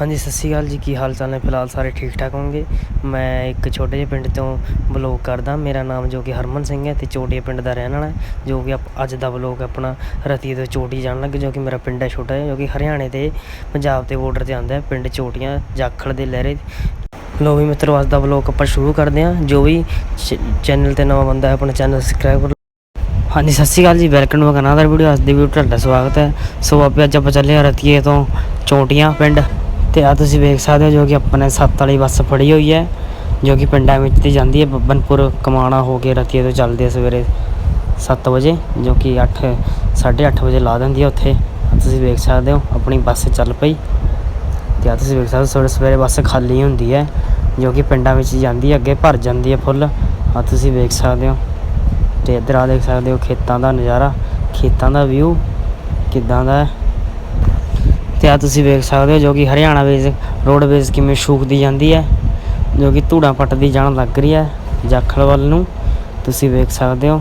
ਹਾਂਜੀ, ਸਤਿ ਸ਼੍ਰੀ ਅਕਾਲ ਜੀ। ਕੀ ਹਾਲ ਚਾਲ ਨੇ? ਫਿਲਹਾਲ ਸਾਰੇ ਠੀਕ ਠਾਕ ਹੋਣਗੇ। ਮੈਂ ਇੱਕ ਛੋਟੇ ਜਿਹੇ ਪਿੰਡ ਤੋਂ ਬਲੌਗ ਕਰਦਾ। ਮੇਰਾ ਨਾਮ ਜੋ ਕਿ ਹਰਮਨ ਸਿੰਘ ਹੈ ਤੇ ਚੋਟੀਆ ਪਿੰਡ ਦਾ ਰਹਿਣ ਵਾਲਾ ਜੋ ਕਿ ਆਪ- ਅੱਜ ਦਾ ਬਲੌਗ ਆਪਣਾ ਰਤੀਏ ਤੋਂ ਚੋਟੀ ਜਾਣ ਲੱਗੇ, ਜੋ ਕਿ ਮੇਰਾ ਪਿੰਡ ਹੈ ਛੋਟਾ ਜਿਹਾ, ਜੋ ਕਿ ਹਰਿਆਣੇ ਤੇ ਪੰਜਾਬ ਦੇ ਬਾਰਡਰ ਤੇ ਆਉਂਦਾ ਹੈ, ਪਿੰਡ ਚੋਟੀਆਂ, ਜਾਖੜ ਦੇ ਲਹਿਰੇ। ਲੋ ਵੀ ਮਿੱਤਰੋ, ਅੱਜ ਦਾ ਬਲੌਗ ਆਪਾਂ ਸ਼ੁਰੂ ਕਰਦੇ ਹਾਂ। ਜੋ ਵੀ ਚੈਨਲ ਤੇ ਨਵਾਂ ਬੰਦਾ ਹੈ, ਆਪਣਾ ਚੈਨਲ ਸਬਸਕ੍ਰਾਈਬ ਕਰ ਲਓ। ਹਾਂਜੀ, ਸਤਿ ਸ਼੍ਰੀ ਅਕਾਲ ਜੀ। ਵੈਲਕਮ ਟੂ ਅਨਦਰ ਵੀਡੀਓ ਅੱਜ ਦੀ ਵੀਡੀਓ ਤੁਹਾਡਾ ਸਵਾਗਤ ਹੈ। ਸੋ ਆਪੇ ਅੱਜ ਆਪਾਂ ਚੱਲੇ ਹਾਂ ਰਤੀਏ ਤੋਂ ਚੋਟੀਆਂ ਪਿੰਡ। ਤੇ ਆ ਤੁਸੀਂ ਵੇਖ ਸਕਦੇ ਹੋ ਜੋ ਕਿ ਆਪਣੇ ਸੱਤ ਵਾਲੀ ਬੱਸ ਫੜੀ ਹੋਈ ਹੈ, ਜੋ ਕਿ ਪਿੰਡਾਂ ਵਿੱਚ ਦੀ ਜਾਂਦੀ ਹੈ। ਬੱਬਨਪੁਰ ਕਮਾਣਾ ਹੋ ਕੇ ਰਤੀਏ ਤੋਂ ਚੱਲਦੀ ਹੈ ਸਵੇਰੇ 7 ਵਜੇ, ਜੋ ਕਿ 8 8:30 ਵਜੇ ਲਾ ਦਿੰਦੀ ਹੈ ਉੱਥੇ। ਤੁਸੀਂ ਵੇਖ ਸਕਦੇ ਹੋ, ਆਪਣੀ ਬੱਸ ਚੱਲ ਪਈ। ਤੇ ਆ ਤੁਸੀਂ ਵੇਖ ਸਕਦੇ ਹੋ, ਸਵੇਰੇ ਸਵੇਰੇ ਬੱਸ ਖਾਲੀ ਹੁੰਦੀ ਹੈ, ਜੋ ਕਿ ਪਿੰਡਾਂ ਵਿੱਚ ਜਾਂਦੀ ਹੈ, ਅੱਗੇ ਭਰ ਜਾਂਦੀ ਹੈ ਫੁੱਲ। ਆ ਤੁਸੀਂ ਵੇਖ ਸਕਦੇ ਹੋ। ਤੇ ਇੱਧਰ ਆ ਦੇਖ ਸਕਦੇ ਹੋ ਖੇਤਾਂ ਦਾ ਨਜ਼ਾਰਾ, ਖੇਤਾਂ ਦਾ ਵਿਊ ਕਿੱਦਾਂ ਦਾ ਹੈ। ਤੇ ਆ ਤੁਸੀਂ ਵੇਖ ਸਕਦੇ ਹੋ ਜੋ ਕਿ ਹਰਿਆਣਾ ਵੇਜ਼ ਰੋਡਵੇਜ਼ ਕਿਵੇਂ ਸ਼ੂਕਦੀ ਜਾਂਦੀ ਹੈ, ਜੋ ਕਿ ਧੂੜਾ ਪੱਟਦੀ ਜਾਣ ਲੱਗ ਰਹੀ ਹੈ ਜਾਖਲ ਵੱਲ ਨੂੰ ਤੁਸੀਂ ਵੇਖ ਸਕਦੇ ਹੋ,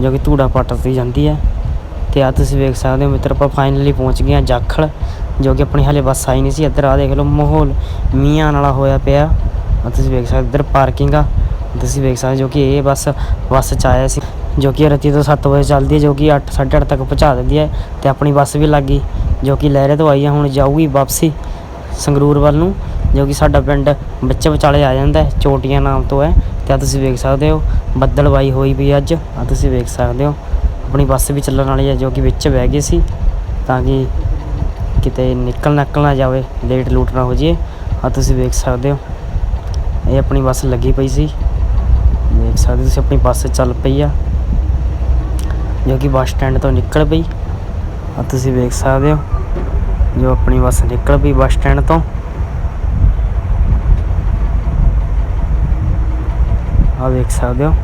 ਜੋ ਕਿ ਧੂੜਾ ਪੱਟਦੀ ਜਾਂਦੀ ਹੈ। ਤੇ ਆ ਤੁਸੀਂ ਵੇਖ ਸਕਦੇ ਹੋ ਮਿੱਤਰ, ਆਪਾਂ ਫਾਈਨਲੀ ਪਹੁੰਚ ਗਏ ਹਾਂ ਜਾਖਲ, ਜੋ ਕਿ ਆਪਣੀ ਹਾਲੇ ਬੱਸ ਆਈ ਨਹੀਂ ਸੀ। ਇੱਧਰ ਆ ਦੇਖ ਲਓ ਮਾਹੌਲ ਮੀਂਹ ਆਉਣ ਵਾਲਾ ਹੋਇਆ ਪਿਆ। ਤੁਸੀਂ ਵੇਖ ਸਕਦੇ ਇੱਧਰ ਪਾਰਕਿੰਗ ਆ। ਤੁਸੀਂ ਵੇਖ ਸਕਦੇ ਜੋ ਕਿ ਇਹ ਬੱਸ ਬੱਸ ਚ ਆਇਆ ਸੀ। ਜੋ ਕਿ ਰਾਤੀ ਤੋਂ 7 ਵਜੇ ਚੱਲਦੀ ਹੈ, ਜੋ ਕਿ 8 8:30 ਤੱਕ ਪਹੁੰਚਾ ਦਿੰਦੀ ਹੈ ਤੇ ਆਪਣੀ ਬੱਸ ਵੀ ਲੱਗ ਗਈ, ਜੋ ਕਿ ਲਹਿਰੇ ਤੋਂ ਆਈ ਹੈ, ਹੁਣ ਜਾਊਗੀ ਵਾਪਸੀ ਸੰਗਰੂਰ ਵੱਲ ਨੂੰ, ਜੋ ਕਿ ਸਾਡਾ ਪਿੰਡ ਬੱਚੇ ਵਿਚਾਲੇ ਆ ਜਾਂਦਾ ਹੈ, ਚੋਟੀਆਂ ਨਾਮ ਤੋਂ ਹੈ, ਤੇ ਆ ਤੁਸੀਂ ਵੇਖ ਸਕਦੇ ਹੋ ਬੱਦਲਵਾਈ ਹੋਈ ਵੀ ਅੱਜ ਆ ਤੁਸੀਂ ਵੇਖ ਸਕਦੇ ਹੋ, ਆਪਣੀ ਬੱਸ ਵੀ ਚੱਲਣ ਵਾਲੀ ਹੈ, ਜੋ ਕਿ ਵਿੱਚ ਬਹਿ ਗਈ ਸੀ, ਤਾਂ ਕਿ ਕਿਤੇ ਨਿਕਲ ਨਕਲ ਨਾ ਜਾਵੇ, ਲੇਟ ਲੂਟ ਨਾ ਹੋ ਜਾਏ ਆ ਤੁਸੀਂ ਵੇਖ ਸਕਦੇ ਹੋ, ਇਹ ਆਪਣੀ ਬੱਸ ਲੱਗੀ ਪਈ ਸੀ, ਵੇਖ ਸਕਦੇ ਹੋ ਤੁਸੀਂ, ਆਪਣੀ ਬੱਸ ਚੱਲ ਪਈ ਆ। ਜੋ ਕਿ ਬੱਸ ਸਟੈਂਡ ਤੋਂ ਨਿਕਲ ਪਈ। ਆ ਤੁਸੀਂ ਵੇਖ ਸਕਦੇ ਹੋ, ਜੋ ਆਪਣੀ ਬੱਸ ਨਿਕਲ ਪਈ ਬੱਸ ਸਟੈਂਡ ਤੋਂ। ਆ ਵੇਖ ਸਕਦੇ ਹੋ।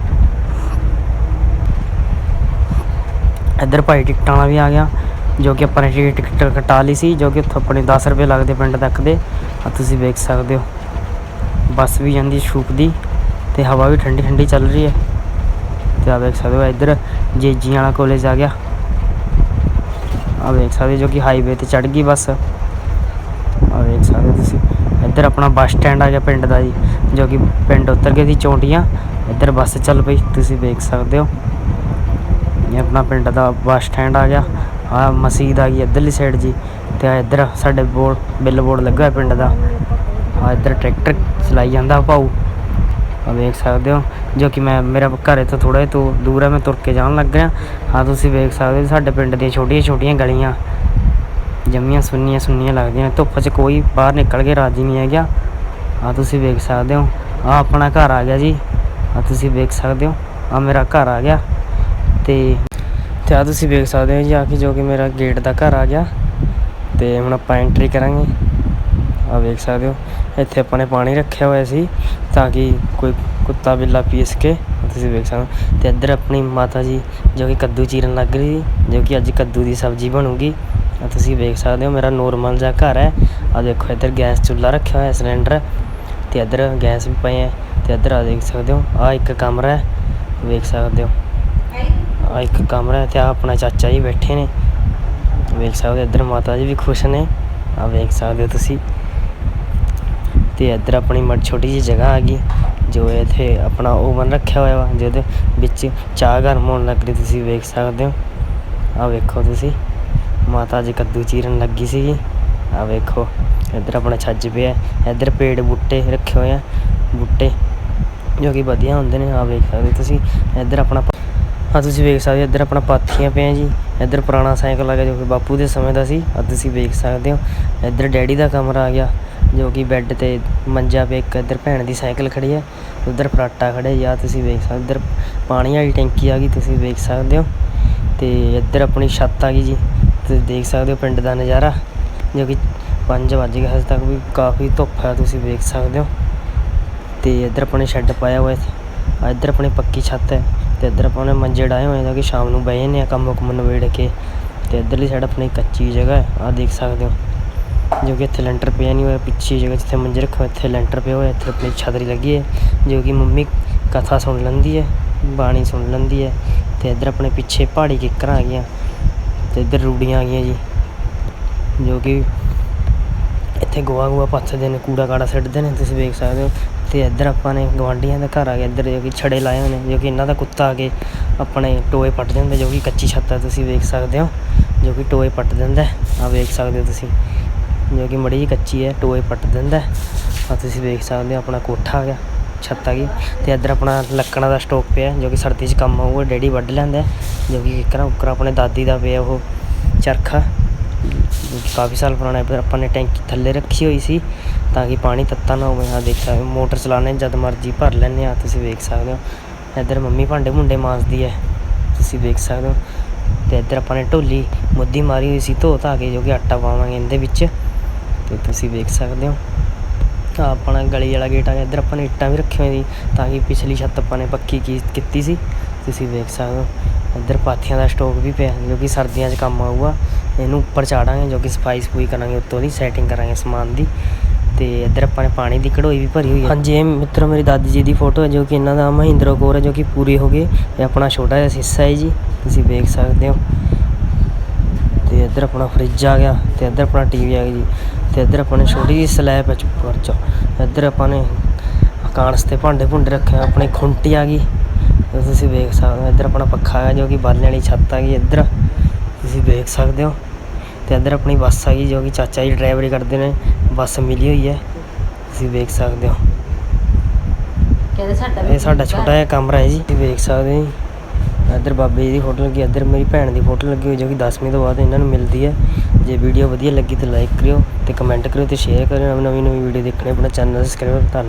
ਇੱਧਰ ਭਾਈ ਟਿਕਟਾਂ ਵਾਲਾ ਵੀ ਆ ਗਿਆ, ਜੋ ਕਿ ਆਪਾਂ ਨੇ ਟਿਕਟ ਕਟਾ ਲਈ ਸੀ, ਜੋ ਕਿ ਉੱਥੋਂ ਆਪਣੇ 10 ਰੁਪਏ ਲੱਗਦੇ ਪਿੰਡ ਤੱਕ ਦੇ। ਆ ਤੁਸੀਂ ਵੇਖ ਸਕਦੇ ਹੋ, ਬੱਸ ਵੀ ਜਾਂਦੀ ਛੂਕਦੀ ਤੇ ਹਵਾ ਵੀ ਠੰਡੀ ਠੰਡੀ ਚੱਲ ਰਹੀ ਹੈ। ਆ ਵੇਖ ਸਕਦੇ ਹੋ, ਇੱਧਰ ਜੇਜੀਆਂ ਵਾਲਾ ਕਾਲਜ ਆ ਗਿਆ। ਆ ਵੇਖ ਸਕਦੇ ਜੋ ਕਿ ਹਾਈਵੇ ਤੇ ਚੜ ਗਈ ਬੱਸ। ਆ ਵੇਖ ਸਕਦੇ ਤੁਸੀਂ, ਇੱਧਰ ਆਪਣਾ ਬੱਸ ਸਟੈਂਡ ਆ ਗਿਆ ਪਿੰਡ ਦਾ ਜੀ, ਜੋ ਕਿ ਪਿੰਡ ਉਤਰ ਗਏ ਸੀ ਚੌਂਟੀਆਂ, ਇੱਧਰ ਬੱਸ ਚੱਲ ਪਈ, ਤੁਸੀਂ ਵੇਖ ਸਕਦੇ ਹੋ। ਇਹ ਆਪਣਾ ਪਿੰਡ ਦਾ ਬੱਸ ਸਟੈਂਡ ਆ ਗਿਆ ਆ ਮਸਜਿਦ ਆ ਗਈ ਇੱਧਰਲੀ ਸਾਈਡ ਜੀ, ਤੇ ਆ ਇੱਧਰ ਸਾਡੇ ਬੋਰਡ ਬਿੱਲ ਬੋਰਡ ਲੱਗਾ ਪਿੰਡ ਦਾ। ਆ ਇੱਧਰ ਟਰੈਕਟਰ ਚਲਾਈ ਜਾਂਦਾ ਭਾਊ। ਆ ਵੇਖ ਸਕਦੇ ਹੋ, ਜੋ ਕਿ ਮੈਂ, ਮੇਰਾ ਘਰ ਤੋਂ ਥੋੜਾ ਜਿਹਾ ਤੋਂ ਦੂਰ ਹੈ ਮੈਂ ਤੁਰ ਕੇ ਜਾਣ ਲੱਗ ਰਿਹਾ। ਆ ਤੁਸੀਂ ਵੇਖ ਸਕਦੇ ਹੋ, ਸਾਡੇ ਪਿੰਡ ਦੀਆਂ ਛੋਟੀਆਂ ਛੋਟੀਆਂ ਗਲੀਆਂ। ਜੰਮੀਆਂ, ਸੁੰਨੀਆਂ ਸੁੰਨੀਆਂ ਲੱਗਦੀਆਂ ਨੇ, ਧੁੱਪ 'ਚ ਕੋਈ ਬਾਹਰ ਨਿਕਲ ਕੇ ਰਾਜੀ ਨਹੀਂ ਹੈਗਾ। ਆ ਤੁਸੀਂ ਵੇਖ ਸਕਦੇ ਹੋ ਆ ਆਪਣਾ ਘਰ ਆ ਗਿਆ ਜੀ। ਆ ਤੁਸੀਂ ਵੇਖ ਸਕਦੇ ਹੋ ਆ ਮੇਰਾ ਘਰ ਆ ਗਿਆ। ਤੇ ਤੇ ਆ ਤੁਸੀਂ ਵੇਖ ਸਕਦੇ ਹੋ ਜੀ ਆ ਕੇ ਜੋ ਕਿ ਮੇਰਾ ਗੇਟ ਦਾ ਘਰ ਆ ਗਿਆ। ਤੇ ਹੁਣ ਆਪਾਂ ਐਂਟਰੀ ਕਰਾਂਗੇ। ਆ ਵੇਖ ਸਕਦੇ ਹੋ ਇੱਥੇ ਆਪਾਂ ਨੇ ਪਾਣੀ ਰੱਖਿਆ ਹੋਇਆ ਸੀ ਤਾਂ ਕਿ ਕੋਈ ਕੁੱਤਾ ਬਿੱਲਾ ਪੀ ਸਕੇ ਤੁਸੀਂ ਵੇਖ ਸਕਦੇ। ਹੋ ਤੇ ਇੱਧਰ ਆਪਣੀ ਮਾਤਾ ਜੀ ਜੋ ਕਿ ਕੱਦੂ ਚੀਰਨ ਲੱਗ ਰਹੀ ਸੀ, ਜੋ ਕਿ ਅੱਜ ਕੱਦੂ ਦੀ ਸਬਜ਼ੀ ਬਣੂਗੀ। ਤੁਸੀਂ ਵੇਖ ਸਕਦੇ ਹੋ, ਮੇਰਾ ਨੋਰਮਲ ਜਿਹਾ ਘਰ ਹੈ। ਆ ਦੇਖੋ, ਇੱਧਰ ਗੈਸ ਚੁੱਲ੍ਹਾ ਰੱਖਿਆ ਹੋਇਆ ਸਿਲੰਡਰ ਤੇ ਇੱਧਰ ਗੈਸ ਵੀ ਪਏ ਹੈ। ਤੇ ਇੱਧਰ ਆ ਦੇਖ ਸਕਦੇ ਹੋ ਆ ਇੱਕ ਕਮਰਾ ਹੈ। ਵੇਖ ਸਕਦੇ ਹੋ। ਆ ਇੱਕ ਕਮਰਾ ਹੈ ਤੇ ਆ ਆਪਣਾ ਚਾਚਾ ਜੀ ਬੈਠੇ ਨੇ। ਵੇਖ ਸਕਦੇ ਹੋ, ਇੱਧਰ ਮਾਤਾ ਜੀ ਵੀ ਖੁਸ਼ ਨੇ। ਆ ਵੇਖ ਸਕਦੇ ਹੋ ਤੁਸੀਂ। ਤੇ ਇੱਧਰ ਆਪਣੀ ਮੜ ਛੋਟੀ ਜਿਹੀ ਜਗ੍ਹਾ ਆ ਗਈ, ਜੋ ਇੱਥੇ ਆਪਣਾ ਓਵਨ ਰੱਖਿਆ ਹੋਇਆ ਵਾ, ਜਿਹਦੇ ਵਿੱਚ ਚਾਹ ਗਰਮ ਹੋਣ ਲੱਗ ਰਹੀ ਤੁਸੀਂ ਵੇਖ ਸਕਦੇ ਹੋ। ਆ ਵੇਖੋ ਤੁਸੀਂ, ਮਾਤਾ ਜੀ ਕੱਦੂ ਚੀਰਨ ਲੱਗੀ ਸੀਗੀ। ਆ ਵੇਖੋ, ਇੱਧਰ ਆਪਣਾ ਛੱਜ ਪਿਆ ਇੱਧਰ ਪੇੜ ਬੂਟੇ ਰੱਖੇ ਹੋਏ ਆ, ਬੂਟੇ ਜੋ ਕਿ ਵਧੀਆ ਹੁੰਦੇ ਨੇ ਆ ਵੇਖ ਸਕਦੇ ਹੋ ਤੁਸੀਂ, ਇੱਧਰ ਆਪਣਾ ਆ ਤੁਸੀਂ ਵੇਖ ਸਕਦੇ ਹੋ, ਇੱਧਰ ਆਪਣਾ ਪਾਥੀਆਂ ਪਿਆ ਜੀ, ਇੱਧਰ ਪੁਰਾਣਾ ਸਾਈਕਲ ਆ ਗਿਆ, ਜੋ ਕਿ ਬਾਪੂ ਦੇ ਸਮੇਂ ਦਾ ਸੀ ਆ ਤੁਸੀਂ ਵੇਖ ਸਕਦੇ ਹੋ, ਇੱਧਰ ਡੈਡੀ ਦਾ ਕਮਰਾ ਆ ਗਿਆ ਜੋ ਕਿ ਬੈੱਡ ਤੇ ਮੰਜਾ ਪਿਆ ਇੱਕ ਇੱਧਰ ਭੈਣ ਦੀ ਸਾਈਕਲ ਖੜੀ ਹੈ, ਉੱਧਰ ਫਰਾਟਾ ਜੀ ਜਾਂ ਤੁਸੀਂ ਵੇਖ ਸਕਦੇ ਇੱਧਰ ਪਾਣੀ ਵਾਲੀ ਟੈਂਕੀ ਆ ਗਈ, ਤੁਸੀਂ ਵੇਖ ਸਕਦੇ ਹੋ। ਤੇ ਇੱਧਰ ਆਪਣੀ ਛੱਤ ਆ ਗਈ ਜੀ, ਤੁਸੀਂ ਦੇਖ ਸਕਦੇ ਹੋ ਪਿੰਡ ਦਾ ਨਜ਼ਾਰਾ, ਜੋ ਕਿ 5 ਵੱਜ ਗਏ ਹਜੇ ਤੱਕ ਵੀ, ਕਾਫੀ ਧੁੱਪ ਹੈ, ਤੁਸੀਂ ਵੇਖ ਸਕਦੇ ਹੋ। ਤੇ ਇੱਧਰ ਆਪਣੇ ਸ਼ੈੱਡ ਪਾਇਆ ਹੋਇਆ ਹੈ ਇੱਧਰ ਆਪਣੀ ਪੱਕੀ ਛੱਤ ਹੈ, ਤੇ ਇੱਧਰ ਆਪਾਂ ਨੇ ਮੰਜੇ ਡਾਏ ਹੋਏ ਨੇ ਕਿ ਸ਼ਾਮ ਨੂੰ ਬਹਿ ਜਾਂਦੇ ਆ ਕੰਮ ਕੁਮ ਨਵੇੜ ਕੇ। ਤੇ ਇੱਧਰਲੀ ਸਾਈਡ ਆਪਣੀ ਕੱਚੀ ਜਗ੍ਹਾ ਹੈ ਆ ਦੇਖ ਸਕਦੇ ਹੋ। ਜੋ ਕਿ ਇੱਥੇ ਲੈਂਟਰ ਪਿਆ ਨਹੀਂ ਹੋਇਆ, ਪਿੱਛੇ ਜਗ੍ਹਾ ਜਿੱਥੇ ਮੰਜੇ ਰੱਖੋ ਇੱਥੇ ਲੈਂਟਰ ਪਿਆ ਹੋਇਆ, ਇੱਥੇ ਆਪਣੀ ਛਤਰੀ ਲੱਗੀ ਹੈ, ਜੋ ਕਿ ਮੰਮੀ ਕਥਾ ਸੁਣ ਲੈਂਦੀ ਹੈ, ਬਾਣੀ ਸੁਣ ਲੈਂਦੀ ਹੈ ਤੇ ਇੱਧਰ ਆਪਣੇ ਪਿੱਛੇ ਪਹਾੜੀ ਕਿੱਕਰਾਂ ਆ ਗਈਆਂ ਤੇ ਇੱਧਰ ਰੂੜੀਆਂ ਆ ਗਈਆਂ ਜੀ, ਜੋ ਕਿ ਇੱਥੇ ਗੋਆ ਗੋਆ ਪੱਥਦੇ ਨੇ, ਕੂੜਾ ਕਾੜਾ ਸਿੱਟਦੇ ਨੇ, ਤੁਸੀਂ ਵੇਖ ਸਕਦੇ ਹੋ ਤੇ ਇੱਧਰ ਆਪਾਂ ਨੇ ਗਵਾਂਢੀਆਂ ਦਾ ਘਰ ਆ ਗਿਆ ਇੱਧਰ ਜੋ ਕਿ ਛੜੇ ਲਾਏ ਹੋਏ ਨੇ, ਜੋ ਕਿ ਇਹਨਾਂ ਦਾ ਕੁੱਤਾ ਆ ਕੇ ਆਪਣੇ ਟੋਏ ਪੱਟ ਦਿੰਦਾ, ਜੋ ਕਿ ਕੱਚੀ ਛੱਤ ਹੈ ਤੁਸੀਂ ਵੇਖ ਸਕਦੇ ਹੋ, ਜੋ ਕਿ ਟੋਏ ਪੱਟ ਦਿੰਦਾ ਆ ਵੇਖ ਸਕਦੇ ਹੋ ਤੁਸੀਂ। ਜੋ ਕਿ ਮੜੀ ਜਿਹੀ ਕੱਚੀ ਹੈ, ਟੋਏ ਪੱਟ ਦਿੰਦਾ ਆ ਤੁਸੀਂ ਵੇਖ ਸਕਦੇ ਹੋ, ਆਪਣਾ ਕੋਠਾ ਆ ਗਿਆ, ਛੱਤ ਆ ਗਈ। ਤੇ ਇੱਧਰ ਆਪਣਾ ਲੱਕੜਾਂ ਦਾ ਸਟੋਕ ਪਿਆ ਜੋ ਕਿ ਸਰਦੀ 'ਚ ਕੰਮ ਆਊਗਾ, ਡੈਡੀ ਵੱਢ ਲੈਂਦਾ ਜੋ ਕਿ ਇੱਕਰਾ ਉੱਕਰਾ ਆਪਣੇ ਦਾਦੀ ਦਾ ਪਿਆ ਉਹ ਚਰਖਾ। ਕਾਫੀ ਸਾਲ ਪੁਰਾਣਾ ਹੈ, ਪਰ ਆਪਾਂ ਨੇ ਟੈਂਕੀ ਥੱਲੇ ਰੱਖੀ ਹੋਈ ਸੀ, ਤਾਂ ਕਿ ਪਾਣੀ ਤੱਤਾ ਨਾ ਹੋਵੇ। ਆ ਦੇਖ ਸਕਦੇ ਹੋ ਮੋਟਰ ਚਲਾਣੇ ਜਦ ਮਰਜ਼ੀ ਭਰ ਲੈਂਦੇ ਆ ਤੁਸੀਂ ਵੇਖ ਸਕਦੇ ਹੋ। ਇੱਧਰ ਮੰਮੀ ਭਾਂਡੇ ਭੁੰਡੇ ਮਾਂਜਦੀ ਹੈ, ਤੁਸੀਂ ਵੇਖ ਸਕਦੇ ਹੋ। ਤੇ ਇੱਧਰ ਆਪਾਂ ਨੇ ਢੋਲੀ ਮੁੱਦੀ ਮਾਰੀ ਹੋਈ ਸੀ, ਧੋ ਧਾ ਕੇ ਜੋ ਕਿ ਆਟਾ ਪਾਵਾਂਗੇ ਇਹਦੇ ਵਿੱਚ। ਤੇ ਤੁਸੀਂ ਵੇਖ ਸਕਦੇ ਹੋ। ਤਾਂ ਆਪਣਾ ਗਲੀ ਵਾਲਾ ਗੇਟ ਆ ਗਿਆ। ਇੱਧਰ ਆਪਾਂ ਨੇ ਇੱਟਾਂ ਵੀ ਰੱਖੀਆਂ ਹੋਈਆਂ ਸੀ ਤਾਂ ਕਿ ਪਿਛਲੀ ਛੱਤ ਆਪਾਂ ਨੇ ਪੱਕੀ ਕੀ ਕੀਤੀ ਸੀ। ਤੁਸੀਂ ਵੇਖ ਸਕਦੇ ਹੋ। ਇੱਧਰ ਪਾਥੀਆਂ ਦਾ ਸਟੋਕ ਵੀ ਪਿਆ, ਜੋ ਕਿ ਸਰਦੀਆਂ 'ਚ ਕੰਮ ਆਊਗਾ। ਇਹਨੂੰ ਉੱਪਰ ਚਾੜਾਂਗੇ, ਜੋ ਕਿ ਸਫ਼ਾਈ ਸਫੂਈ ਕਰਾਂਗੇ ਉੱਤੋਂ ਦੀ ਸੈਟਿੰਗ ਕਰਾਂਗੇ ਸਮਾਨ ਦੀ। ਤੇ ਇੱਧਰ ਆਪਾਂ ਨੇ ਪਾਣੀ ਦੀ ਕਢੋਈ ਵੀ ਭਰੀ ਹੋਈ ਹੈ ਹਾਂਜੀ, ਇਹ ਮਿੱਤਰੋ, ਮੇਰੀ ਦਾਦੀ ਜੀ ਦੀ ਫੋਟੋ ਹੈ, ਜੋ ਕਿ ਇਹਨਾਂ ਦਾ ਮਹਿੰਦਰਾ ਕੋਰ ਹੈ, ਜੋ ਕਿ ਪੂਰੀ ਹੋ ਗਈ। ਇਹ ਆਪਣਾ ਛੋਟਾ ਜਿਹਾ ਹਿੱਸਾ ਹੈ ਜੀ, ਤੁਸੀਂ ਵੇਖ ਸਕਦੇ ਹੋ। ਤੇ ਇੱਧਰ ਆਪਣਾ ਫਰਿੱਜ ਆ ਗਿਆ, ਤੇ ਇੱਧਰ ਆਪਣਾ ਟੀਵੀ ਆ ਗਿਆ ਜੀ। ਤੇ ਇੱਧਰ ਆਪਾਂ ਨੇ ਛੋਟੀ ਜਿਹੀ ਸਲੈਬ ਹੈ ਉੱਪਰ ਚ। ਇੱਧਰ ਆਪਾਂ ਨੇ ਕਾਂਸ ਤੇ ਭਾਂਡੇ ਭੁੰਡੇ ਰੱਖੇ ਹੋਏ, ਆਪਣੀ ਖੁੰਟੀ ਆ ਗਈ। ਤੇ ਤੁਸੀਂ ਵੇਖ ਸਕਦੇ ਹੋ ਇੱਧਰ ਆਪਣਾ ਪੱਖਾ ਹੈ ਜੋ ਕਿ ਬਾਲਣ ਵਾਲੀ ਛੱਤ ਆ ਗਈ ਇੱਧਰ। ਤੁਸੀਂ ਵੇਖ ਸਕਦੇ ਹੋ। ਤੇ ਇੱਧਰ ਆਪਣੀ ਬੱਸ ਆ ਗਈ ਜੋ ਕਿ ਚਾਚਾ ਜੀ ਡਰਾਈਵਰੀ ਕਰਦੇ ਨੇ ਬੱਸ ਮਿਲੀ ਹੋਈ ਹੈ। ਤੁਸੀਂ ਵੇਖ ਸਕਦੇ ਹੋ। ਕਹਿੰਦੇ ਸਾਡਾ ਇਹ ਸਾਡਾ ਛੋਟਾ ਜਿਹਾ ਕਮਰਾ ਹੈ ਜੀ। ਤੁਸੀਂ ਵੇਖ ਸਕਦੇ ਹੋ ਇੱਧਰ ਬਾਬੇ ਜੀ ਦੀ ਫੋਟੋ ਲੱਗੀ, ਇੱਧਰ ਮੇਰੀ ਭੈਣ ਦੀ ਫੋਟੋ ਲੱਗੀ ਹੋਈ, ਜੋ ਕਿ 10ਵੀਂ ਤੋਂ ਬਾਅਦ ਇਹਨਾਂ ਨੂੰ ਮਿਲਦੀ ਹੈ। ਜੇ ਵੀਡੀਓ ਵਧੀਆ ਲੱਗੀ ਤਾਂ ਲਾਈਕ ਕਰਿਓ ਤੇ ਕਮੈਂਟ ਕਰਿਓ ਤੇ ਸ਼ੇਅਰ ਕਰਿਓ। ਨਵੀਂ ਨਵੀਂ ਵੀਡੀਓ ਦੇਖਣੇ ਆਪਣਾ ਚੈਨਲ ਸਬਸਕ੍ਰਾਈਬ ਧੰਨ